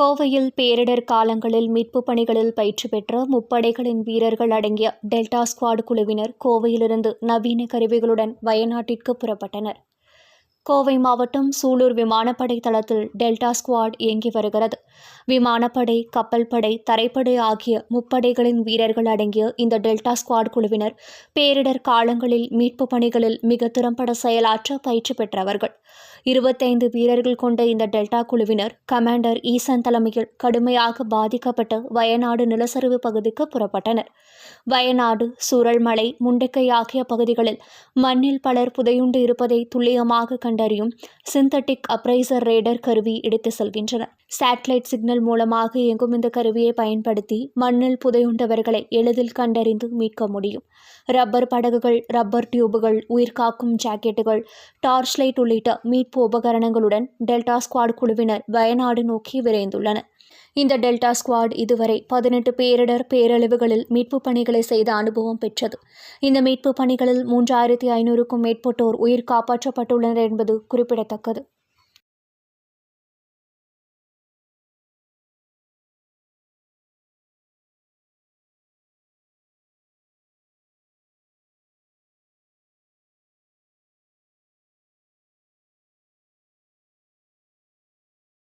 கோவையில் பேரிடர் காலங்களில் மீட்புப் பணிகளில் பயிற்சி பெற்ற முப்படைகளின் வீரர்கள் அடங்கிய டெல்டா ஸ்குவாட் குழுவினர் கோவையிலிருந்து நவீன கருவிகளுடன் வயநாட்டிற்கு புறப்பட்டனர். கோவை மாவட்டம் சூலூர் விமானப்படை தளத்தில் டெல்டா ஸ்குவாட் இயங்கி வருகிறது. விமானப்படை கப்பல் படை தரைப்படை ஆகிய முப்படைகளின் வீரர்கள் அடங்கிய இந்த டெல்டா ஸ்குவாட் குழுவினர் பேரிடர் காலங்களில் மீட்பு பணிகளில் மிக திறம்பட செயலாற்ற பயிற்சி பெற்றவர்கள். இருபத்தைந்து வீரர்கள் கொண்ட இந்த டெல்டா குழுவினர் கமாண்டர் ஈசன் தலைமையில் கடுமையாக பாதிக்கப்பட்ட வயநாடு நிலச்சரிவு பகுதிக்கு புறப்பட்டனர். வயநாடு சூரல்மலை முண்டைக்கை ஆகிய பகுதிகளில் மண்ணில் பலர் புதையுண்டு இருப்பதை துல்லியமாக கண்டறியும். சிந்தட்டிக் அப்ரைசர் ரேடர் கருவி எடுத்து செல்கின்றன. சேட்டலைட் சிக்னல் மூலமாக இயங்கும் இந்த கருவியை பயன்படுத்தி மண்ணில் புதையுண்டவர்களை எளிதில் கண்டறிந்து மீட்க முடியும். ரப்பர் படகுகள் ரப்பர் டியூபுகள் உயிர்காக்கும் ஜாக்கெட்டுகள் டார்ச் லைட் உள்ளிட்ட மீட்பு உபகரணங்களுடன் டெல்டா ஸ்குவாட் குழுவினர் வயநாடு நோக்கி விரைந்துள்ளனர். இந்த டெல்டா ஸ்குவாட் இதுவரை பதினெட்டு பேரிடர் பேரழிவுகளில் மீட்புப் பணிகளை செய்த அனுபவம் பெற்றது. இந்த மீட்புப் பணிகளில் மூன்றாயிரத்தி ஐநூறுக்கும் மேற்பட்டோர் உயிர் காப்பாற்றப்பட்டுள்ளனர் என்பது குறிப்பிடத்தக்கது.